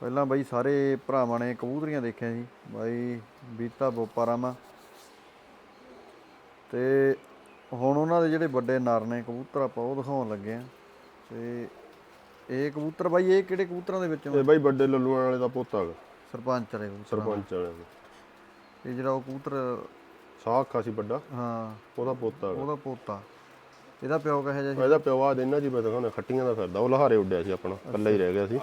ਪਹਿਲਾਂ ਬਾਈ ਸਾਰੇ ਭਰਾਵਾਂ ਨੇ ਕਬੂਤਰੀਆਂ ਦੇਖਿਆ ਸੀ ਬਾਈ ਬੀਤਾ ਬੋਪਾਰਾਮਾ ਤੇ ਹੁਣ ਉਹਨਾਂ ਦੇ ਜਿਹੜੇ ਵੱਡੇ ਨਰ ਨੇ ਕਬੂਤਰ ਆਪਾਂ ਉਹ ਦਿਖਾਉਣ ਲੱਗੇ ਆ ਤੇ ਇਹ ਕਬੂਤਰ ਬਾਈ ਇਹ ਕਿਹੜੇ ਕਬੂਤਰਾਂ ਦੇ ਵਿੱਚੋਂ ਇਹ ਬਾਈ ਵੱਡੇ ਲੱਲੂਆਂ ਵਾਲੇ ਦਾ ਪੋਤਾ ਹੈਗਾ ਸਰਪੰਚ ਵਾਲੇ ਕਬੂਤਰ। ਸਰਪੰਚ ਵਾਲੇ ਦਾ। ਇਹ ਜਿਹੜਾ ਉਹ ਕਬੂਤਰ ਸਾਖਾ ਸੀ ਵੱਡਾ। ਹਾਂ। ਉਹਦਾ ਪੋਤਾ ਉਹਦਾ ਪੋਤਾ। ਇਹਦਾ ਪਿਓ ਕਹੇ ਜਿਹਾ ਸੀ? ਇਹਦਾ ਪਿਓ ਆ ਦੇਣਾ ਜੀ ਮੈਂ ਦਿਖਾਉਣਾ ਖੱਟੀਆਂ ਦਾ ਫਿਰਦਾ ਉਹ ਲਹਾਰੇ ਉੱਡਿਆ ਸੀ ਆਪਣਾ ਇਕੱਲਾ ਹੀ ਰਹਿ ਗਿਆ ਸੀ।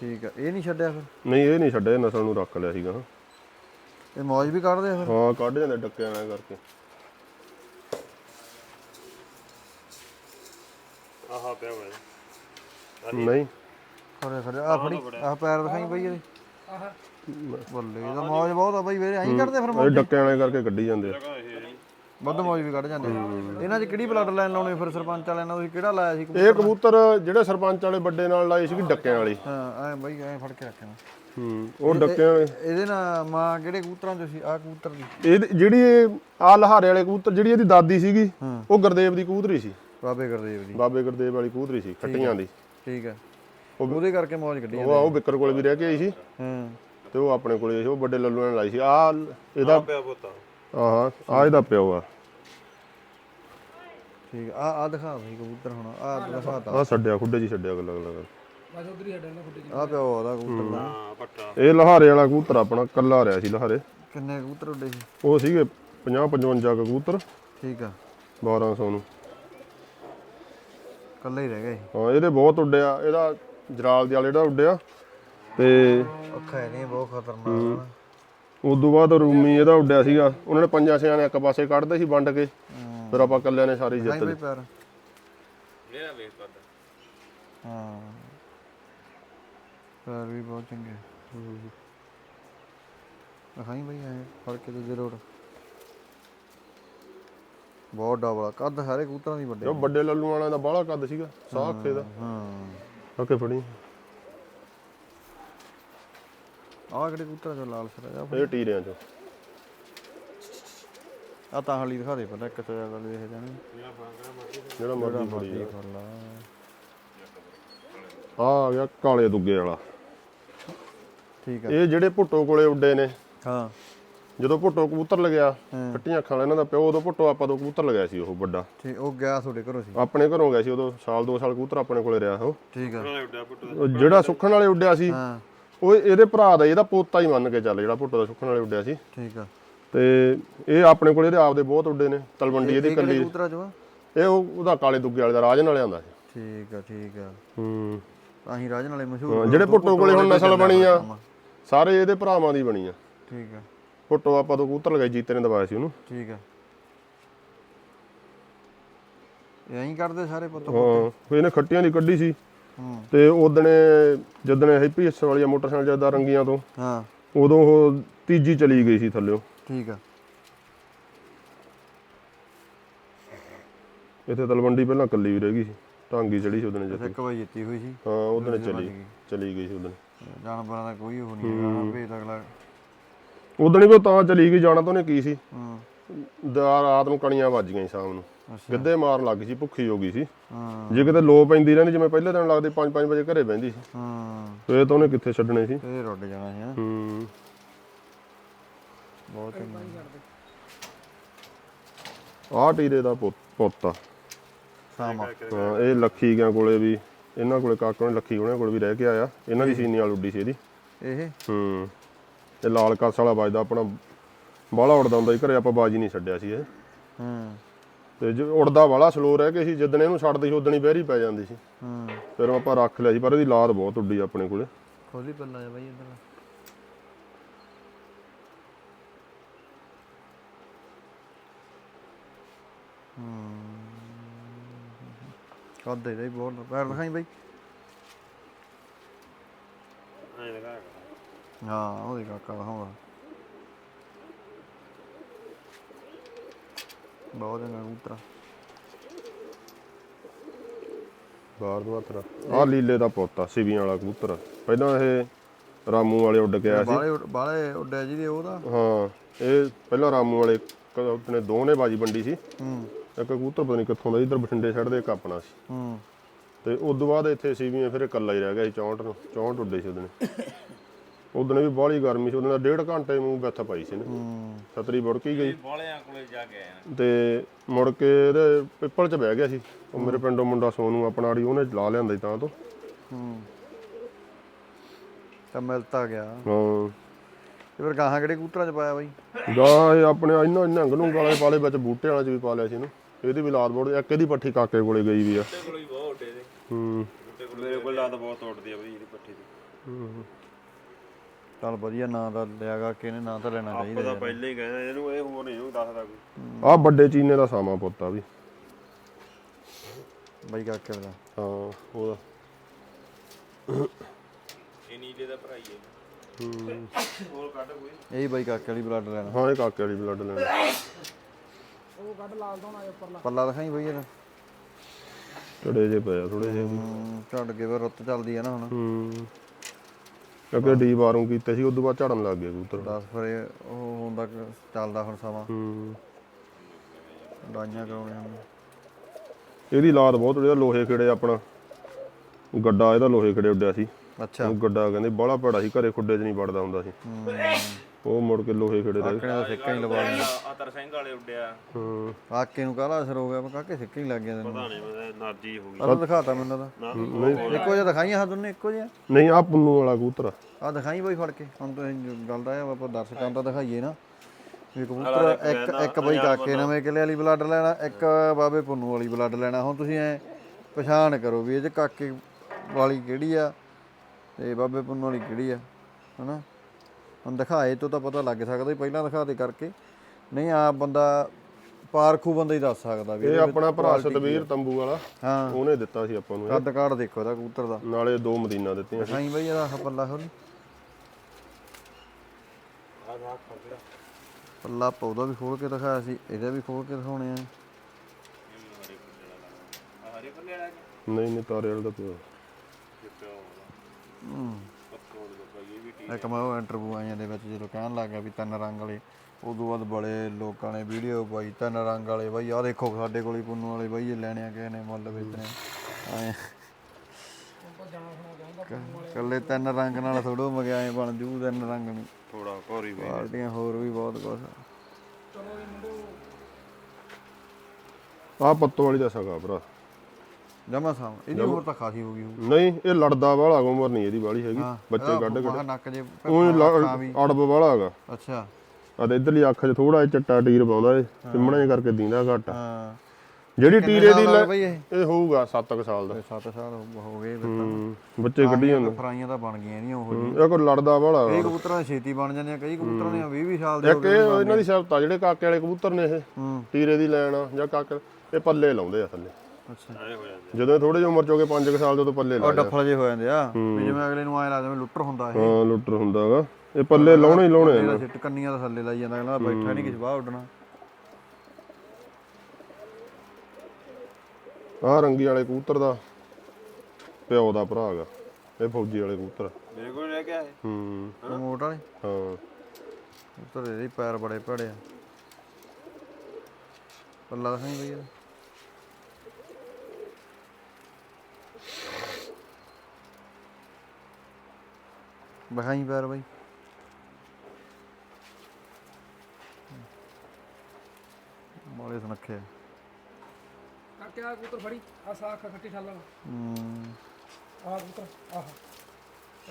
ਠੀਕ ਆ ਇਹ ਨਹੀਂ ਛੱਡਿਆ ਫਿਰ? ਨਹੀਂ ਇਹ ਨਹੀਂ ਛੱਡਿਆ ਨਸਲ ਨੂੰ ਰੱਖ ਲਿਆ ਸੀਗਾ। ਇਹ ਮੌਜ ਵੀ ਕੱਢਦੇ ਆ ਫਿਰ? ਹਾਂ ਕੱਢ ਜਾਂਦੇ ਡੱਕਿਆਂ ਨਾਲ ਕਰਕੇ। ਆਹਾ ਪਿਆ ਹੋਇਆ ਨਹੀਂ। ਖੜੇ ਖੜੇ ਆ ਫੜੀ ਆ ਪੈਰ ਦਿਖਾਈ ਬਈ ਇਹਦੇ। ਬੱਲੇ ਇਹਦਾ ਮੌਜ ਬਹੁਤ ਆ ਬਈ ਵੀਰੇ ਐਂ ਕੱਢਦੇ ਫਿਰ ਇਹ ਡੱਕਿਆਂ ਵਾਲੇ ਕਰਕੇ ਕੱਢੀ ਜਾਂਦੇ ਆ। ਵੱਧ ਮੌਜ ਵੀ ਕੱਢ ਜਾਂਦੇ ਇਹਨਾਂ 'ਚ ਕਿਹੜੀ ਬਲੱਡ ਲਾਈਨ ਲਾਉਣੀ ਫਿਰ ਸਰਪੰਚ ਵਾਲਿਆਂ ਨਾਲ? ਤੁਸੀਂ ਕਿਹੜਾ ਲਾਇਆ ਸੀ ਇਹ ਕਬੂਤਰ ਜਿਹੜੇ ਸਰਪੰਚ ਵਾਲੇ ਵੱਡੇ ਨਾਲ ਲਾਈ ਸੀਗੀ ਡੱਕਿਆਂ ਵਾਲੀ। ਹਾਂ ਐ ਬਈ ਐ ਫੜ ਕੇ ਰੱਖਣਾ ਹੂੰ ਉਹ ਡੱਕਿਆਂ ਵਾਲੇ। ਇਹਦੇ ਨਾਲ ਮਾਂ ਕਿਹੜੇ ਕਬੂਤਰਾਂ 'ਚ ਸੀ? ਆ ਕਬੂਤਰ ਦੀ। ਇਹ ਜਿਹੜੀ ਆ ਲਹਾਰੇ ਵਾਲੇ ਕਬੂਤਰ ਜਿਹੜੀ ਇਹਦੀ ਦਾਦੀ ਸੀਗੀ ਹਾਂ। ਉਹ ਗੁਰਦੇਵ ਦੀ ਕਬੂਤਰੀ ਸੀ। ਬਾਬੇ ਗੁਰਦੇਵ ਦੀ। ਬਾਬੇ ਗੁਰਦੇਵ ਵਾਲੀ ਕਬੂਤਰੀ ਸੀ ਖੱਟੀਆਂ ਦੀ। ਠੀਕ ਆ ਉਹਦੇ ਕਰਕੇ ਮੌਜ ਕੱਢੀ ਉਹ ਆ ਉਹ ਬਿੱਕਰ ਕੋਲ ਵੀ ਰਹਿ ਕੇ ਆਈ ਸੀ। ਹਾਂ। ਤੇ ਉਹ ਆਪਣੇ ਕੋਲੇ ਸੀ ਉਹ ਵੱਡੇ ਲੱਲੂ ਨੇ ਲਾਈ ਸੀ। ਆ ਇਹਦਾ ਪਿਆ ਪੁੱਤਾ। ਆਹਾਂ ਆ ਇਹਦਾ ਪਿਓ ਆ। ਠੀਕ ਆ ਆ ਦਿਖਾ ਬਈ ਕਬੂਤਰ ਹੁਣ ਆ ਦਿਖਾਤਾ। ਆ ਛੱਡਿਆ ਖੁੱਡੇ ਜੀ ਛੱਡਿਆ ਗੱਲਾਂ ਗੱਲਾਂ ਆ ਪਿਓ ਉਹਦਾ ਕਬੂਤਰ ਦਾ। ਹਾਂ ਪੱਟਾ ਇਹ ਲਹਾਰੇ ਵਾਲਾ ਕਬੂਤਰ ਆਪਣਾ ਕੱਲਾ ਰਿਹਾ ਸੀ ਲਹਾਰੇ। ਕਿੰਨੇ ਕਬੂਤਰ ਉੱਡੇ ਸੀ? ਉਹ ਸੀਗੇ 50 55 ਕਬੂਤਰ। ਠੀਕ ਆ। 1200 ਨੂੰ। ਕੱਲਾ ਹੀ ਰਹਿ ਗਿਆ ਹਾਂ ਇਹਦੇ ਬਹੁਤ ਉੱਡਿਆ ਇਹਦਾ ਜਰਾਲ ਦੇ ਵਾਲੇ ਜਿਹੜਾ ਉੱਡਿਆ। ਤੇ ਅੱਖਾਂ ਨਹੀਂ ਬਹੁਤ ਖਤਰਨਾਕ ਤੋਂ ਬਾਅਦ ਰੂਮੀ ਇਹਦਾ ਉੱਡਿਆ ਸੀਗਾ। ਉਹਨਾਂ ਨੇ ਪੰਜਾਂ ਛਿਆਂ ਨੇ ਇੱਕ ਪਾਸੇ ਕੱਢਦੇ ਸੀ ਵੰਡ ਕੇ। ਫਿਰ ਆਪਾਂ ਕੱਲਿਆਂ ਨੇ ਸਾਰੀ ਜਿੱਤ ਲਈ। ਬਈ ਪੈਰ ਮੇਰਾ ਵੇਖ ਕਰਦਾ ਹਾਂ। ਪੈਰ ਵੀ ਬਹੁਤ ਚੰਗੇ। ਹਾਂ। ਬਈ ਐ ਫੜ ਕੇ ਤੇ ਜ਼ਰੂਰ ਬਹੁਤ ਡਬਲ ਕੱਦ ਸਾਰੇ ਕਬੂਤਰਾਂ ਦੀ ਵੱਡੇ ਜੋ ਵੱਡੇ ਲੱਲੂ ਵਾਲਿਆਂ ਦਾ ਬਾਹਲਾ ਕੱਦ ਸੀਗਾ ਸਾਖੇ ਦਾ। ਹਾਂ। ਓਕੇ ਫੜੀ। ਆਹ ਕਿਹੜੇ ਕਬੂਤਰਾਂ ਚੋਂ ਲਾਲ ਸਿਰ ਆ ਇਹ ਟੀਰਿਆਂ ਚੋਂ। ਆ ਤਾਂ ਹਲੀ ਦਿਖਾ ਦੇ ਪਹਿਲਾਂ ਇੱਕ ਤੋਂ ਜ਼ਿਆਦਾ ਦੇਖ ਜਾਣੇ ਜਿਹੜਾ ਮਰਜ਼ੀ ਫੜੀ ਆ। ਆ ਗਿਆ ਕਾਲੇ ਦੁੱਗੇ ਵਾਲਾ। ਠੀਕ ਆ। ਇਹ ਜਿਹੜੇ ਭੁੱਟੋ ਕੋਲੇ ਉੱਡੇ ਨੇ। ਹਾਂ। ਜਦੋਂ ਭੁੱਟੋ ਕਬੂਤਰ ਲਗਿਆ ਕੱਟੀਆਂ ਅੱਖਾਂ ਵਾਲਾ ਇਹਨਾਂ ਦਾ ਪਿਓ ਉਦੋਂ ਭੁੱਟੋ ਆਪਾਂ ਤੋਂ ਕਬੂਤਰ ਲਗਾਇਆ ਸੀ ਉਹ ਵੱਡਾ। ਠੀਕ ਉਹ ਗਿਆ ਤੁਹਾਡੇ ਘਰੋਂ ਸੀ। ਆਪਣੇ ਘਰੋਂ ਗਿਆ ਸੀ ਉਦੋਂ ਸਾਲ ਦੋ ਸਾਲ ਕਬੂਤਰ ਆਪਣੇ ਕੋਲੇ ਰਿਹਾ ਉਹ। ਠੀਕ ਆ। ਜਿਹੜਾ ਸੁੱਖਣ ਵਾਲੇ ਉੱਡਿਆ ਸੀ ਹਾਂ। ਉਹ ਇਹਦੇ ਭਰਾ ਦਾ ਇਹਦਾ ਪੋਤਾ ਹੀ ਮੰਨ ਕੇ ਚੱਲ ਜਿਹੜਾ ਭੁੱਟੋ ਦਾ ਸੁੱਖਣ ਵਾਲੇ ਉੱਡਿਆ ਸੀ। ਠੀਕ ਆ। ਤੇ ਇਹ ਆਪਣੇ ਕੋਲੇ ਇਹਦੇ ਆਪਦੇ ਬਹੁਤ ਉੱਡੇ ਨੇ ਤਲਵੰਡੀ ਇਹਦੀ ਕੱਲੀ। ਕਬੂਤਰਾਂ ਇਹ ਉਹ ਉਹਦਾ ਕਾਲੇ ਦੁੱਗੇ ਵਾਲੇ ਦਾ ਰਾਜਨ ਵਾਲੇ ਆਂਦਾ ਠੀਕ ਆ ਠੀਕ ਆ। ਹੂੰ। ਤਾਂ ਹੀ ਰਾਜਨ ਵਾਲੇ ਮਸ਼ਹੂਰ ਜਿਹੜੇ ਭੁੱਟੋ ਕੋਲੇ ਹੁਣ ਨਸਲ ਬਣੀ ਆ ਸਾਰੇ ਇਹਦੇ ਭਰਾਵਾਂ ਦੀ ਬਣੀ ਆ। ਠੀਕ ਆ। ਭੁੱਟੋ ਆਪਾਂ ਤੋਂ ਕਬੂਤਰ ਲਗਾਈ ਜੀਤੇ ਨੇ ਦਵਾਇਆ ਸੀ ਉਹਨੂੰ। ਠੀਕ ਆ। ਇਹ ਐਂ ਕਰਦੇ ਸਾਰੇ ਪੁੱਤ ਹਾਂ ਫਿਰ ਇਹਨੇ ਖੱਟੀਆਂ ਦੀ ਕੱਢੀ ਸੀ। ਹੂੰ। ਤੇ ਉਦਣੇ ਜਦਣੇ ਹੈਪੀ ਐਸ ਵਾਲੀਆਂ ਮੋਟਰਸਾਈਕਲ ਜ਼ਿਆਦਾ ਰੰਗੀਆਂ ਤੋਂ ਹਾਂ। ਉਦੋਂ ਉਹ ਤੀਜੀ ਚਲੀ ਗਈ ਸੀ ਥੱਲਿਓ। ਠੀਕ ਆ। ਇੱਥੇ ਤਲਵੰਡੀ ਪਹਿਲਾਂ ਕੱਲੀ ਵੀ ਰਹਿ ਗਈ ਸੀ ਟਾਂਗੀ ਚੜੀ ਸੀ ਉਦਣੇ ਜਿੱਤ ਇੱਕ ਵਾਰ ਜਿੱਤੀ ਹੋਈ ਸੀ। ਹਾਂ ਉਦਣੇ ਚਲੀ। ਚਲੀ ਗਈ ਸੀ ਉਦਣੇ ਜਾਨਵਰਾਂ ਦਾ ਕੋਈ ਉਹ ਨਹੀਂ ਹੈਗਾ ਭੇਜ ਅਗਲਾ। ਉਦਣੇ ਵੀ ਉਹ ਤਾਂ ਚਲੀ ਗਈ ਜਾਣਾ ਤਾਂ ਉਹਨੇ ਕੀ ਸੀ? ਹੂੰ। ਦਾ ਰਾਤ ਨੂੰ ਕਣੀਆਂ ਵੱਜ ਗਈਆਂ ਸ਼ਾਮ ਨੂੰ। ਅੱਛਾ। ਗਿੱਧੇ ਮਾਰਨ ਲੱਗ ਗਈ ਸੀ ਭੁੱਖੀ ਹੋ ਗਈ ਸੀ। ਹਾਂ। ਜੇ ਕਿਤੇ ਲੋ ਪੈਂਦੀ ਰਹਿੰਦੀ ਜਿਵੇਂ ਪਹਿਲੇ ਦਿਨ ਲੱਗਦੇ 5-5 ਵਜੇ ਘਰੇ ਬਹਿੰਦੀ ਸੀ। ਹਾਂ। ਫੇਰ ਤਾਂ ਉਹਨੇ ਕਿੱਥੇ ਛੱਡਣੇ ਸੀ? ਇਹ ਰੁੱਡ ਜਾਣਾ ਸੀ ਹੈਂ। ਹੂੰ। ਬਹੁਤ ਆਹ ਟੀਰੇ ਦਾ ਪੁੱਤ ਆ। ਸਾਮਾ। ਹਾਂ ਇਹ ਲੱਖੀ ਗਿਆ ਕੋਲੇ ਵੀ ਇਹਨਾਂ ਕੋਲੇ ਕਾਕਾ ਨੇ ਲੱਖੀ ਉਹਨਾਂ ਕੋਲ ਵੀ ਰਹਿ ਕੇ ਆਇਆ। ਇਹਨਾਂ ਦੀ ਸੀਨੀ ਵਾਲ ਉੱਡੀ ਸੀ ਇਹਦੀ। ਇਹ? ਹੂੰ। ਲਾਲ ਕਾਸ ਵਾਲਾ ਵੱਜਦਾ ਆਪਣਾ ਬਾਹਲਾ ਉੜਦਾ ਹੁੰਦਾ ਸੀ ਘਰੇ ਆਪਾਂ ਬਾਜੀ ਨਹੀਂ ਛੱਡਿਆ ਸੀ ਇਹ। ਹੂੰ। ਤੇ ਜੇ ਉੜਦਾ ਵਾਲਾ ਸਲੋ ਰਹਿ ਕੇ ਸੀ ਜਿੱਦਣ ਇਹਨੂੰ ਛੱਡਦੀ ਸੀ ਉਦਣ ਹੀ ਬਹਿਰੀ ਪੈ ਜਾਂਦੀ ਸੀ। ਹੂੰ। ਫਿਰ ਆਪਾਂ ਰੱਖ ਲਿਆ ਸੀ ਪਰ ਇਹਦੀ ਲਾਤ ਬਹੁਤ ਉੱਡੀ ਆਪਣੇ ਕੋਲੇ। ਖੋਲੀ ਪੱਲਾ ਜਾ ਬਾਈ ਇਧਰ। ਕੱਦ ਦੇ ਦੇ ਬਹੁਤ। ਪੈਰ ਦਿਖਾਈ ਬਾਈ। ਐਂ ਲਗਾ। ਹਾਂ ਉਹਦੇ ਕਾਕਾ ਦਿਖਾਉਂਦਾ। ਬਹੁਤ ਚੰਗਾ ਕਬੂਤਰ ਬਾਹਰ ਰੱਖ। ਆਹ ਲੀਲੇ ਦਾ ਪੁੱਤ ਆ ਸਿਵੀਆਂ ਵਾਲਾ ਕਬੂਤਰ। ਪਹਿਲਾਂ ਇਹ ਰਾਮੂ ਵਾਲੇ ਉੱਡ ਕੇ ਆਇਆ ਸੀ। ਬਾਲੇ ਬਾਲੇ ਉੱਡਿਆ ਜਿਹਦੇ ਉਹਦਾ। ਹਾਂ ਇਹ ਪਹਿਲਾਂ ਰਾਮੂ ਵਾਲੇ ਕ- ਆਪਣੇ ਦੋ ਨੇ ਬਾਜੀ ਵੰਡੀ ਸੀ। ਹੂੰ। ਇੱਕ ਕਬੂਤਰ ਪਤਾ ਨਹੀਂ ਕਿੱਥੋਂ ਦਾ ਇਧਰ ਬਠਿੰਡੇ ਛੱਡ ਦੇ ਇੱਕ ਆਪਣਾ ਸੀ। ਹੂੰ। ਤੇ ਉਸ ਤੋਂ ਬਾਅਦ ਇੱਥੇ ਸੀਵੀਆਂ ਫਿਰ ਇਕੱਲਾ ਹੀ ਰਹਿ ਗਿਆ ਸੀ 64 ਨੂੰ 64 ਉੱਡੇ ਸੀ ਉਹਦੇ ਉਦੋਂ ਵੀ ਬਾਹਲੀ ਗਰਮੀ ਸੀ ਉਹਦੇ ਨਾਲ ਡੇਢ ਘੰਟੇ ਨੂੰ ਗੱਥ ਪਾਈ ਸੀ ਨੇ ਹੂੰ। ਛਤਰੀ ਬੁੜ ਕੇ ਗਈ। ਬਾਲਿਆਂ ਕੋਲੇ ਜਾ ਕੇ ਆਇਆ ਤੇ ਮੁੜ ਕੇ ਇਹਦੇ ਪਿੱਪਲ 'ਚ ਬਹਿ ਗਿਆ ਸੀ। ਉਹ ਮੇਰੇ ਪਿੰਡੋਂ ਮੁੰਡਾ ਸੋਨੂ ਆਪਣਾ ਆੜੀ ਉਹਨੇ ਲਾ ਲਿਆਂਦਾ ਸੀ ਤਾਂ ਤੋਂ। ਹੂੰ। ਤਾਂ ਮਿਲਤਾ ਗਿਆ। ਹਾਂ। ਤੇ ਫਿਰ ਗਾਹਾਂ ਕਿਹੜੇ ਕਬੂਤਰਾਂ ਚ ਪਾਇਆ ਬਾਈ? ਗਾਂ ਇਹ ਆਪਣੇ ਇੰਨਾ ਨੰਗ ਨੂੰ ਵਾਲੇ ਪਾਲੇ ਵਿੱਚ ਬੂਟੇ ਵਾਲਾ ਚ ਵੀ ਪਾ ਲਿਆ ਸੀ ਇਹਨੂੰ। ਇਹਦੀ ਵੀ ਲਾਦ ਬੋੜ ਇੱਕ ਇਹਦੀ ਪੱਠੀ ਕਾਕੇ ਕੋਲੇ ਗਈ ਵੀ ਆ। ਤੇ ਕੋਲੇ ਵੀ ਬਹੁਤ ਉੱਡੇ ਦੇ ਹੂੰ। ਮੇਰੇ ਕੋਲ ਲਾਤ ਬਹੁਤ ਉੱਡਦੀ ਆ ਬਈ ਇਹਦੀ ਪੱਠੀ ਦੀ। ਚੱਲ ਵਧੀਆ ਨਾਂ ਦਾ ਲਿਆਗਾ ਕਿ ਇਹਨੇ ਨਾਂ ਤਾਂ ਲੈਣਾ ਚਾਹੀਦਾ ਪਤਾ ਪਹਿਲੇ ਹੀ ਕਹਿੰਦਾ ਇਹਨੂੰ ਇਹ ਹੋਰ ਨਹੀਂ ਉਹ ਦੱਸਦਾ ਕੋਈ। ਆ ਵੱਡੇ ਚੀਨੇ ਦਾ ਸਾਮਾ ਪੁੱਤਾ ਵੀ। ਬਾਈ ਕਾਕੇ ਦਾ ਹਾਂ ਉਹਦਾ ਇਹ ਨੀਲੇ ਦਾ ਭਰਾਈ ਹੈ ਹੂੰ। ਹੋਰ ਕੱਢ ਕੋਈ। ਇਹ ਹੀ ਬਾਈ ਕਾਕੇ ਵਾਲੀ ਬਲੱਡ ਲੈਣਾ। ਹਾਂ ਇਹ ਕਾਕੇ ਵਾਲੀ ਬਲੱਡ ਲੈਣਾ। ਪੱਲਾ ਦਿਖਾਈ ਬਾਈ ਇਹਦਾ। ਟੜੇ ਜੇ ਪਿਆ ਥੋੜੇ ਜੇ ਝੜ ਕੇ ਫਿਰ ਰੁੱਤ ਚੱਲਦੀ ਆ ਨਾ ਹੁਣ। ਹੂੰ। ਕਿਉਂਕਿ ਡੀ ਬਾਰੋਂ ਕੀਤੇ ਸੀ ਉਦੋਂ ਬਾਅਦ ਝੜਨ ਲੱਗ ਗਏ ਕਬੂਤਰ। 10 ਫਿਰ ਇਹ ਉਹ ਹੁੰਦਾ ਕਿ ਚੱਲਦਾ ਹੁਣ ਸਮਾਂ। ਹੂੰ। ਡਾਈਆਂ ਕਰਾਉਣੀਆਂ ਹੁਣ। ਇਹਦੀ ਲਾਤ ਬਹੁਤ ਉਹਦਾ ਲੋਹੇ ਖੇੜੇ ਆਪਣਾ। ਗੱਡਾ ਇਹਦਾ ਲੋਹੇ ਖੇੜੇ ਉੱਡਿਆ ਸੀ। ਅੱਛਾ। ਉਹ ਗੱਡਾ ਕਹਿੰਦੇ ਬਾਹਲਾ ਭੜਾ ਸੀ ਘਰੇ ਖੁੱਡੇ 'ਚ ਨਹੀਂ ਵੜਦਾ ਹੁੰਦਾ ਸੀ। ਹੂੰ। ਉਹ ਮੁੜ ਕੇ ਲੋਹੇ ਖੜੇ ਰਹੇ ਆਕਣੇ ਦਾ ਸਿੱਕਾ ਹੀ ਲਵਾ ਲਿਆ। ਅਤਰ ਸਿੰਘ ਵਾਲੇ ਉੱਡਿਆ। ਹੂੰ। ਆਕੇ ਨੂੰ ਕਾਲਾ ਅਸਰ ਹੋ ਗਿਆ? ਮੈਂ ਕਾਕੇ ਸਿੱਕੇ ਹੀ ਲੱਗ ਗਿਆ ਤੈਨੂੰ। ਪਤਾ ਨਹੀਂ ਮੈਂ એનર્ਜੀ ਹੋ ਗਈ। ਅਸਰ ਦਿਖਾਤਾ ਮੈਨੂੰ ਤਾਂ। ਨਹੀਂ। ਇੱਕੋ ਜਿਹਾ ਦਿਖਾਈਆਂ ਹਾਂ ਦੋਨੇ ਇੱਕੋ ਜਿਹਾ? ਨਹੀਂ ਆ ਪੁੰਨੂ ਵਾਲਾ ਕਬੂਤਰ ਆ। ਦਿਖਾਈ ਬਾਈ ਫੜ ਕੇ। ਹੁਣ ਤੁਸੀਂ ਗੱਲ ਦਾ ਆ ਆਪਾਂ ਦਰਸ਼ਕਾਂ ਦਾ ਦਿਖਾਈਏ ਨਾ। ਇਹ ਕਬੂਤਰ ਇੱਕ ਇੱਕ ਬਾਈ ਕਾਕੇ ਨਵੇਂ ਕਿਲੇ ਵਾਲੀ ਬਲੱਡ ਲੈਣਾ ਇੱਕ ਬਾਬੇ ਪੁੰਨੂ ਵਾਲੀ ਬਲੱਡ ਲੈਣਾ। ਹੁਣ ਤੁਸੀਂ ਐ ਪਛਾਣ ਕਰੋ ਵੀ ਇਹ ਚ ਕਾਕੇ ਵਾਲੀ ਕਿਹੜੀ ਆ ਤੇ ਬਾਬੇ ਪੁੰਨੂ ਵਾਲੀ ਕਿਹੜੀ ਆ ਹਨਾ? ਹੁਣ ਦਿਖਾਏ ਤੋਂ ਤਾਂ ਪਤਾ ਲੱਗ ਸਕਦਾ ਵੀ ਪਹਿਲਾਂ ਦਿਖਾ ਦੇ ਕਰਕੇ। ਨਹੀਂ ਆ ਬੰਦਾ ਪਾਰਖੂ ਬੰਦਾ ਹੀ ਦੱਸ ਸਕਦਾ ਵੀ ਇਹ ਆਪਣਾ ਭਰਾ। ਸਤਵੀਰ ਤੰਬੂ ਵਾਲਾ। ਹਾਂ। ਉਹਨੇ ਦਿੱਤਾ ਸੀ ਆਪਾਂ ਨੂੰ। ਕੱਦ ਕਾੜ ਦੇਖੋ ਇਹਦਾ ਕਬੂਤਰ ਦਾ। ਨਾਲੇ ਦੋ ਮਦੀਨਾ ਦਿੱਤੀਆਂ ਸੀ। ਦਿਖਾਈ ਬਾਈ ਇਹਦਾ ਪੱਲਾ ਗਿਆ ਪੱਲਾ ਪੌਦਾ ਵੀ ਖੋਲ ਕੇ ਦਿਖਾਇਆ ਸੀ ਇਹਦਾ ਵੀ ਖੋਲ ਕੇ ਦਿਖਾਉਣੇ ਆ। ਨਹੀਂ ਨਹੀਂ ਤਾਰੇ ਵਾਲਾ ਪਿਆ ਹੋਦਾ ਹੂੰ। ਇੱਕ ਮੈਂ ਉਹ ਇੰਟਰਵਿਊ ਆਈਆਂ ਦੇ ਵਿੱਚ ਜਦੋਂ ਕਹਿਣ ਲੱਗ ਗਿਆ ਵੀ ਤਿੰਨ ਰੰਗ ਵਾਲੇ ਉਦੋਂ ਬਾਅਦ ਬੜੇ ਲੋਕਾਂ ਨੇ ਵੀਡੀਓ ਪਾਈ ਤਿੰਨ ਰੰਗ ਵਾਲੇ ਬਾਈ ਆਹ ਦੇਖੋ ਸਾਡੇ ਕੋਲ ਹੀ ਪੁੰਨੂ ਵਾਲੇ ਬਾਈ ਇਹ ਲੈਣੇ ਆ ਕਿਸੇ ਨੇ ਮੁੱਲ ਵੇਚਣੇ। ਆਏ। ਕੱਲੇ ਤਿੰਨ ਰੰਗ ਨਾਲ ਥੋੜੋ ਮਗਿਆਏ ਬਣ ਜੂ ਤਿੰਨ ਰੰਗ ਨੂੰ। ਥੋੜਾ ਭੌਰੀ ਵੀ ਪਾਰਟੀਆਂ ਹੋਰ ਵੀ ਬਹੁਤ ਕੁਝ ਆ। ਪੱਤੋ ਵਾਲੀ ਦਾ ਸਗਾ ਭਰਾ। ਜਮਾ ਸਾਮ ਇਹਦੀ ਉਮਰ ਤਾਂ ਖਾਸੀ ਹੋ ਗਈ ਹੋਊ। ਨਹੀਂ ਇਹ ਲੜਦਾ ਵਾਲਾ ਉਮਰ ਨਹੀਂ ਇਹਦੀ ਵਾਲੀ ਹੈਗੀ ਬੱਚੇ ਕੱਢ ਨੱਕ ਜੇ ਉਹ ਅੜਬ ਵਾਲਾ ਹੈਗਾ। ਅੱਛਾ। ਆ ਤੇ ਇਧਰਲੀ ਅੱਖ 'ਚ ਥੋੜਾ ਜਿਹਾ ਚਿੱਟਾ ਟੀਰ ਪਾਉਂਦਾ ਏ ਸਿਮਣਾ ਜਿਹਾ ਕਰਕੇ ਦੀਂਦਾ ਘੱਟ। ਹਾਂ। ਜਿਹੜੀ ਟੀਰੇ ਦੀ ਇਹ? ਇਹ ਹੋਊਗਾ 7 ਸਾਲ ਦਾ। 7 ਸਾਲ ਹੋ- ਗਏ ਬੱਚੇ ਕੱਢੀ ਜਾਂਦੇ। ਫਰਾਈਆਂ ਤਾਂ ਬਣ ਗਈਆਂ ਇਹਦੀਆਂ ਉਹ ਇਹ ਕੋਈ ਲੜਦਾ ਵਾਲਾ ਕਈ ਕਬੂਤਰਾਂ ਦੀ ਛੇਤੀ ਬਣ ਜਾਂਦੀਆਂ ਕਈ ਕਬੂਤਰਾਂ ਦੀਆਂ 20 20 ਸਾਲ ਦੇ ਹੋ ਇੱਕ ਇਹ ਇਹਨਾਂ ਦੀ ਸ਼ਰਤ ਆ ਜਿਹੜੇ ਕਾਕੇ ਵਾਲੇ ਕਬੂਤਰ ਨੇ ਇਹ ਟੀਰੇ ਦੀ ਲੈਣ ਆ ਜਾਂ ਕਾਕੇ ਇਹ ਪੱਲੇ ਲਾਉਂਦੇ ਆ ਥੱਲੇ। ਅੱਛਾ। ਜਾਂਦੇ ਥੋੜੇ ਜਿਹੀ ਉਮਰ ਚ ਹੋ ਗਏ 5 ਸਾਲ ਦੇ ਉਦੋਂ ਪੱਲੇ ਲਾ ਉਹ ਡੱਫਲ ਜੇ ਹੋ ਜਾਂਦੇ ਆ। ਵੀ ਜਿਵੇਂ ਅਗਲੇ ਨੂੰ ਐ ਲੱਗਦਾ ਲੁੱਟਰ ਹੁੰਦਾ ਇਹ। ਹਾਂ ਲੁੱਟਰ ਹੁੰਦਾ ਹੈਗਾ ਇਹ ਪੱਲੇ ਲਾਉਣੇ ਹੀ ਲਾਉਣੇ ਆ ਇਹਦਾ ਸਿੱਟ ਕੰਨੀਆਂ ਦਾ ਥੱਲੇ ਲਾਈ ਜਾਂਦਾ ਕਹਿੰਦਾ ਬੈਠਾ ਨਹੀਂ ਕਿਸੇ ਬਾਹ ਉੱਡਣਾ। ਆਹ ਰੰਗੀ ਵਾਲੇ ਕਬੂਤਰ ਦਾ ਪਿਓ ਦਾ ਭਰਾ ਹੈਗਾ ਇਹ ਫੌਜੀ ਵਾਲੇ ਕਬੂਤਰ ਮੇਰੇ ਕੋਲ ਰਹਿ ਗਿਆ ਇਹ। ਹੂੰ। ਮੋਟ ਵਾਲੇ? ਹਾਂ। ਉੱਤਰ ਇਹਦੇ ਹੀ ਪੈਰ ਬੜੇ ਭੜੇ ਆ। ਪੱਲਾ ਦਿਖਾਈ ਬਈ ਇਹਦਾ। ਦਿਖਾਈ ਪੈਰ ਬਈ। ਮਾਰੇ ਸੁਨੱਖੇ ਆ। ਕਾਕੇ ਆ ਕਬੂਤਰ ਫੜੀ ਆ ਸਾਖ ਖੱਟੀ ਠਾਲਾ ਹੂੰ। ਆ ਕਬੂਤਰ ਆਹ।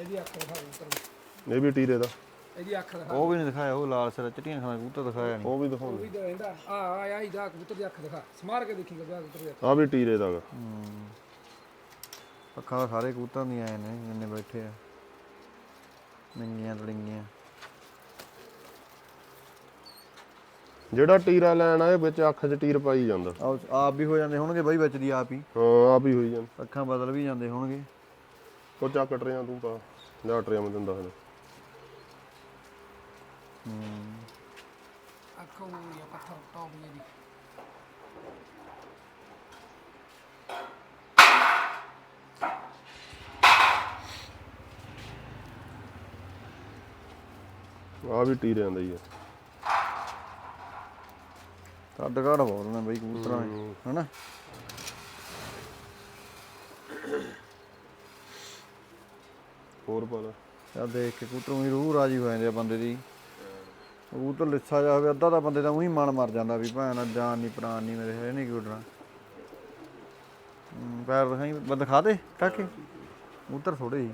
ਇਹਦੀ ਅੱਖ ਦਿਖਾ ਕਬੂਤਰ ਦੀ। ਇਹ ਵੀ ਟੀਰੇ ਦਾ। ਇਹਦੀ ਅੱਖ ਦਿਖਾ ਉਹ ਵੀ ਨਹੀਂ ਦਿਖਾਇਆ ਉਹ ਲਾਲ ਸਿਰ ਚਿੱਟੀਆਂ ਖਾਣਾ ਕਬੂਤਰ ਦਿਖਾਇਆ ਨਹੀਂ। ਉਹ ਵੀ ਉਹ ਦਿਖਾਉਂਦੇ ਵੀ ਤਾਂ ਰਹਿੰਦਾ ਆ ਆ ਆ ਇਹਦਾ ਕਬੂਤਰ ਦੀ ਅੱਖ ਦਿਖਾ। ਸਮਾਰ ਕੇ ਦੇਖੀ ਕਬੂਤਰ ਦੀ ਅੱਖ। ਆ ਵੀ ਟੀਰੇ ਦਾ ਹੂੰ। ਅੱਖਾਂ ਤਾਂ ਸਾਰੇ ਕਬੂਤਰਾਂ ਦੀਆਂ ਆਏ ਨੇ ਜਿੰਨੇ ਬੈਠੇ ਆ। ਨੰਗੀਆਂ ਤੜੀਆਂ ਜਿਹੜਾ ਟੀਰਾ ਲੈਣ ਆਏ ਵਿੱਚ ਅੱਖ 'ਚ ਟੀਰ ਪਾਈ ਜਾਂਦਾ। ਆਪ ਵੀ ਹੋ ਜਾਂਦੇ ਹੋਣਗੇ ਬਾਈ ਵਿੱਚ ਦੀ ਆਪ ਹੀ। ਹਾਂ ਆਪ ਹੀ ਹੋਈ ਜਾਂਦਾ। ਅੱਖਾਂ ਬਦਲ ਵੀ ਜਾਂਦੇ ਹੋਣਗੇ। ਕੋ ਚੱਕ ਟਰਿਆਂ ਤੂੰ ਪਾ। ਜਾ ਟਰਿਆਂ ਮੈਂ ਦਿੰਦਾ ਹਾਂ। ਅੱਖ ਆ ਪੱਥਰ ਟੌਪ ਜਿਹੀ ਆ ਵੀ ਟੀਰਿਆਂ ਦਾ ਹੀ ਆ। ਕੱਦ ਘਾੜ ਬਹੁਤ ਨੇ ਬਾਈ ਕਬੂਤਰਾਂ ਦੇ ਹਨਾ? ਹੋਰ ਪਾ ਲੈ। ਚੱਲ ਦੇਖ ਕੇ ਕਬੂਤਰ ਉਹੀ ਰੂਹ ਰਾਜੀ ਹੋ ਜਾਂਦੇ ਆ ਬੰਦੇ ਦੀ। ਕਬੂਤਰ ਲਿੱਸਾ ਜਾ ਹੋਵੇ ਅੱਧਾ ਤਾਂ ਬੰਦੇ ਦਾ ਉਹੀ ਮਨ ਮਰ ਜਾਂਦਾ ਵੀ ਭੈਣ ਜਾਨ ਨਹੀਂ ਪ੍ਰਾਨ ਨਹੀਂ ਮੇਰੇ ਹੈ ਨਹੀਂ ਕੀ ਉੱਡਣਾ ਹਮ, ਪੈਰ ਦਿਖਾਈ ਦਿਖਾ ਦੇ ਕਾਕੇ। ਕਬੂਤਰ ਥੋੜੇ ਜੀ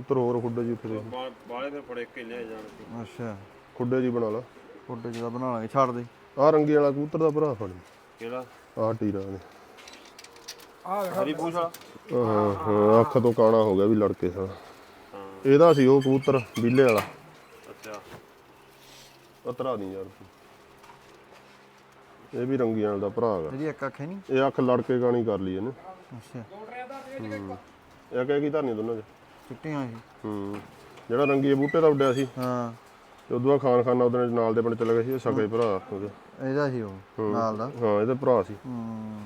ਉੱਤਰ ਹੋਰ ਖੁੱਡੇ ਜੀ ਉੱਥੇ ਦੇ ਬਾਲੇ ਫਿਰ ਫੜੇ ਕੇ ਲਿਆ ਜਾਣ ਸੀ ਅੱਛਾ ਖੁੱਡੇ ਜੀ ਬਣਾ ਲਾ। ਫੋਟੋ ਜਿਹਦਾ ਬਣਾ ਲਾਂਗੇ ਛੱਡ ਦੇ। ਆਹ ਰੰਗੀ ਵਾਲਾ ਕਬੂਤਰ ਦਾ ਭਰਾ ਫੜ ਕਿਹੜਾ? ਆਹ ਟੀਰਾ ਨੇ। ਆ ਦੇਖ ਹਰੀ ਪੂਛ ਵਾਲਾ? ਹਾਂ ਹਾਂ ਅੱਖ ਤੋਂ ਕਾਣਾ ਹੋ ਗਿਆ ਵੀ ਲੜਕੇ ਹਾਂ। ਇਹਦਾ ਸੀ ਉਹ ਕਬੂਤਰ ਬੀਲੇ ਵਾਲਾ। ਅੱਛਾ। ਉਤਰਾ ਨਹੀਂ ਯਾਰ ਇਹ ਵੀ ਰੰਗੀਆਂ ਦਾ ਭਰਾ ਹੈਗਾ ਇਹਦੀ ਇੱਕ ਅੱਖ ਹੈ ਨਹੀਂ ਇਹ ਅੱਖ ਲੜ ਕੇ ਗਾਣੀ ਕਰ ਲਈ ਇਹਨੇ। ਅੱਛਾ। ਇਹ ਕਹਿ ਕੀ ਧਰਨੀ ਦੋਨਾਂ ਚ? ਚਿੱਟੀਆਂ ਸੀ ਹੂੰ ਜਿਹੜਾ ਰੰਗੀ ਬੂਟੇ ਦਾ ਉੱਡਿਆ ਸੀ। ਹਾਂ। ਤੇ ਉਦੋਂ ਬਾਅਦ ਖਾਨ ਖਾਨਾ ਉਹਦੇ ਨਾਲ ਦੇ ਪਿੰਡ ਚਲੇ ਗਏ ਸੀ ਇਹ ਸਕੇ ਭਰਾ ਉਹਦੇ। ਇਹਦਾ ਸੀ ਉਹ ਨਾਲ ਦਾ। ਹਾਂ ਇਹਦੇ ਭਰਾ ਸੀ। ਹੂੰ।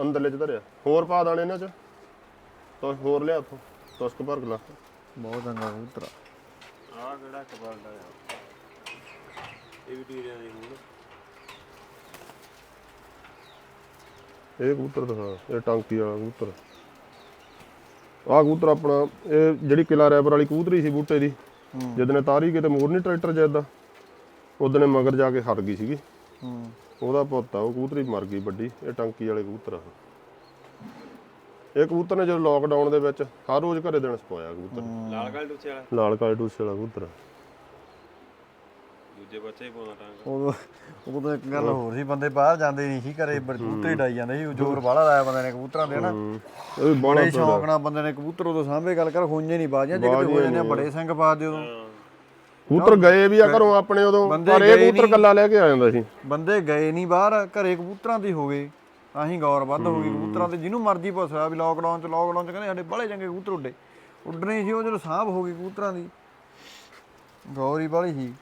ਅੰਦਰਲੇ ਚ ਧਰਿਆ। ਹੋਰ ਪਾ ਦਾਣੇ ਇਹਨਾਂ ਚ। ਤੋ ਹੋਰ ਲਿਆ ਉੱਥੋਂ। ਤੁਸਕ ਭਰ ਕੇ ਲਾ। ਬਹੁਤ ਚੰਗਾ ਕਬੂਤਰ ਆ। ਆਹ ਕਿਹੜਾ ਕਬਾਲ ਦਾ ਆ? ਇਹ ਵੀ ਟੀਰਿਆਂ ਦੇ ਹੁਣ ਇਹ ਕਬੂਤਰ ਦਿਖਾ ਇਹ ਟਾਂਕੀ ਵਾਲਾ ਕਬੂਤਰ। ਆਹ ਕਬੂਤਰ ਆਪਣਾ ਇਹ ਜਿਹੜੀ ਕਿਲਾ ਰੈਪਰ ਵਾਲੀ ਕਬੂਤਰੀ ਸੀ ਬੂਟੇ ਦੀ। ਜਦੋਂ ਨੇ ਤਾਰੀ ਕਿਤੇ ਮੋੜ ਨਹੀਂ ਟਰੈਕਟਰ ਜਿੱਦਾਂ ਉਦੋਂ ਨੇ ਮਗਰ ਜਾ ਕੇ ਹਟ ਗਈ ਸੀਗੀ। ਹੂੰ। ਉਹਦਾ ਪੁੱਤ ਆ ਉਹ ਕਬੂਤਰੀ ਮਰ ਗਈ ਵੱਡੀ ਇਹ ਟਾਂਕੀ ਵਾਲੇ ਕਬੂਤਰ ਆ। ਇਹ ਕਬੂਤਰ ਨੇ ਜਦੋਂ ਲੋਕਡਾਊਨ ਦੇ ਵਿੱਚ ਹਰ ਰੋਜ਼ ਘਰੇ ਦਿਨ ਸਪਾਇਆ ਕਬੂਤਰ। ਲਾਲ ਕਾਲ ਟੁੱਚੇ ਵਾਲਾ। ਲਾਲ ਕਾਲੇ ਟੂਸੇ ਵਾਲਾ ਕਬੂਤਰ ਦੂਜੇ ਬੱਚੇ ਹੀ ਪਾਉਂਦਾ ਟਾਂਗਾ। ਉਦੋਂ ਉਦੋਂ ਇੱਕ ਗੱਲ ਹੋਰ ਸੀ ਬੰਦੇ ਬਾਹਰ ਜਾਂਦੇ ਨਹੀਂ ਸੀ ਘਰੇ ਕਬੂਤਰ ਹੀ। ਡਾਈ ਜਾਂਦੇ ਸੀ ਜ਼ੋਰ ਬਾਹਲਾ ਲਾਇਆ ਬੰਦੇ ਨੇ ਕਬੂਤਰਾਂ ਦੇ ਨਾ ਹੂੰ। ਇਹ ਵੀ ਬਾਹਲਾ ਬੜੇ ਸ਼ੌਂਕ ਨਾਲ ਬੰਦੇ ਨੇ ਕਬੂਤਰ ਉਦੋਂ ਸਾਂਭੇ ਗੱਲ ਕਰ ਹੋਈਆਂ ਨਹੀਂ ਬਾਜੀਆਂ ਜੇ ਕਿਤੇ ਹੋ ਜਾਂਦੇ ਆ, ਬੜੇ ਸਿੰਘ ਪਾ ਦੇ ਉਦੋਂ ਕਬੂਤਰ ਗਏ ਵੀ ਆ ਘਰੋਂ ਆਪਣੇ ਉਦੋਂ ਬੰਦੇ ਪਰ ਇਹ ਗਏ ਕਬੂਤਰ ਕੱਲਾ ਲੈ ਕੇ ਆ ਜਾਂਦਾ ਸੀ। ਬੰਦੇ ਗਏ ਨਹੀਂ ਬਾਹਰ ਘਰੇ ਕਬੂਤਰਾਂ ਦੀ ਹੋ ਗਏ। ਤਾਂ ਹੀ ਗੌਰ ਵੱਧ ਹੋ ਗਈ ਕਬੂਤਰਾਂ ਤੇ ਜਿਹਨੂੰ ਮਰਜ਼ੀ ਪੁੱਛਿਆ ਵੀ ਲੋਕਡਾਊਨ ਚ ਲੋਕਡਾਊਨ ਚ ਕਹਿੰਦੇ ਸਾਡੇ ਬੜੇ ਚੰਗੇ ਕਬੂਤਰ ਉੱਡੇ। ਉੱਡਣੇ ਸੀ ਉਹ ਜਦੋਂ ਸਾਂਭ ਹੋ ਗਈ ਕਬੂਤਰਾਂ ਦੀ। ਗੌਰ ਹੀ ਬਾਲੀ ਸੀ।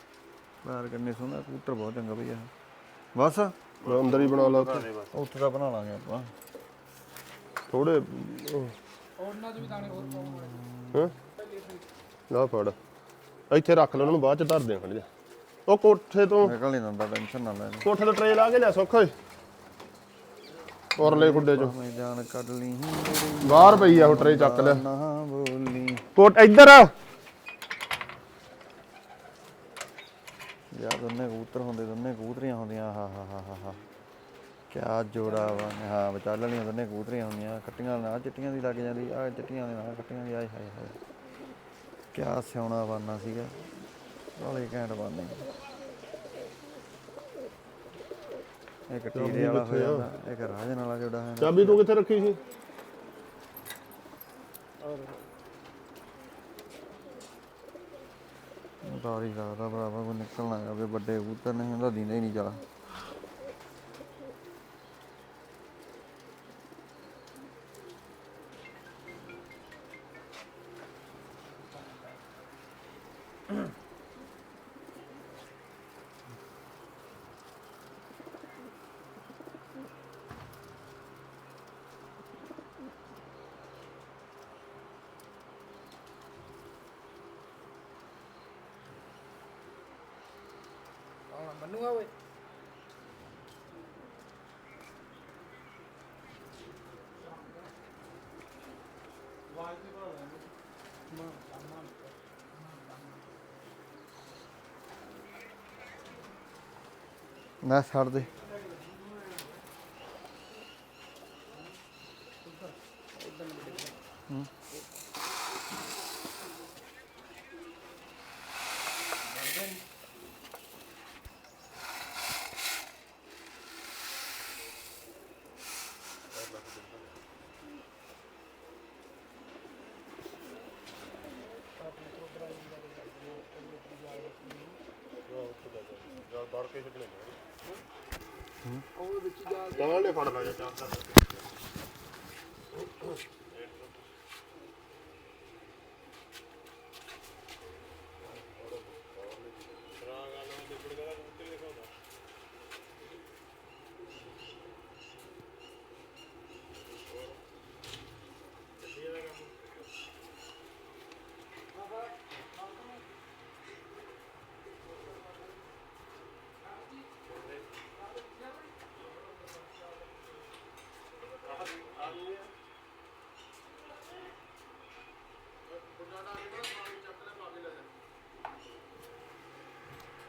ਬਾਹਰ ਕਰਨੇ ਸੋਹਣਾ ਕਬੂਤਰ ਬਹੁਤ ਚੰਗਾ ਭਈਆ। ਬਸ। ਅੰਦਰ ਹੀ ਬਣਾ ਲਾ ਉੱਥੇ। ਉੱਥੇ ਦਾ ਬਣਾ ਲਾਂਗੇ ਆਪਾਂ। ਥੋੜੇ ਉਹਨਾਂ ਚ ਵੀ ਦਾਣੇ ਹੋਰ ਪਾਉਣੇ ਹਾਂ? ਲਾ ਫੜ। ਇੱਥੇ ਰੱਖ ਲੈ ਉਹਨਾਂ ਨੂੰ ਬਾਅਦ ਚ ਧਰ ਦੇ ਖੜ ਜਾ। ਉਹ ਕੋਠੇ ਤੋਂ ਨਿਕਲ ਨਹੀਂ ਦਿੰਦਾ ਟੈਨਸ਼ਨ ਨਾ ਲੈ। ਕੋਠੇ ਤੋਂ ਟਰੇ ਲਾ ਕੇ ਲਿਆ ਸੁੱਖ ਓਏ ਔਰਲੇ ਖੁੱਡੇ ਚੋਂ। ਮੈਂ ਜਾਨ ਕੱਢ ਲਈ ਮੇਰੀ ਬਾਹਰ ਪਈ ਆ ਉਹ ਟਰੇ ਚੱਕ ਬੋਲੀ। ਕੋਟ ਇੱਧਰ ਆ। ਦੋਨੇ ਕਬੂਤਰ ਹੁੰਦੇ ਦੋਨੇ ਕਬੂਤਰੀਆਂ ਹੁੰਦੀਆਂ ਹਾ ਹਾ ਹਾ ਹਾ ਕਿਆ ਜੋੜਾ ਵਾ। ਹਾਂ ਵਿਚਾਲ ਵਾਲੀਆਂ ਦੋਨੇ ਕਬੂਤਰੀਆਂ ਹੁੰਦੀਆਂ। ਕੱਟੀਆਂ ਨਾਲ ਚਿੱਟੀਆਂ ਦੀ ਲੱਗ ਜਾਂਦੀ ਆ ਚਿੱਟੀਆਂ ਦੇ ਨਾਲ ਕੱਟੀਆਂ ਦੀ ਆਏ ਹਾਏ ਹਾਏ। ਕਿਆ ਸਿਆਉਣਾ ਬਾਨਾ ਸੀਗਾ। ਬਾਲੇ ਘੈਂਟ ਬਾਨੇ। ਇੱਕ ਟੀਰੇ ਵਾਲਾ ਹੋ ਜਾਂਦਾ ਇੱਕ ਰਾਜਨ ਵਾਲਾ ਜੋੜਾ ਹੈ ਚਾਬੀ ਤੂੰ ਕਿੱਥੇ ਰੱਖੀ ਸੀ? ਹੀ ਲੱਗਦਾ ਭਰਾਵਾ ਕੋਈ ਨਿਕਲਣਾ ਜਾਵੇ ਵੱਡੇ ਕਬੂਤਰ ਨਹੀਂ ਹੁੰਦਾ ਦਿੰਦਾ ਹੀ ਨਹੀਂ ਚਲਾ ਮੰਨੂਗਾ ਓਏ। ਨਾ ਛੱਡ ਦੇ। ਕਾਹਲੇ ਫੜ ਲੈ ਜਾ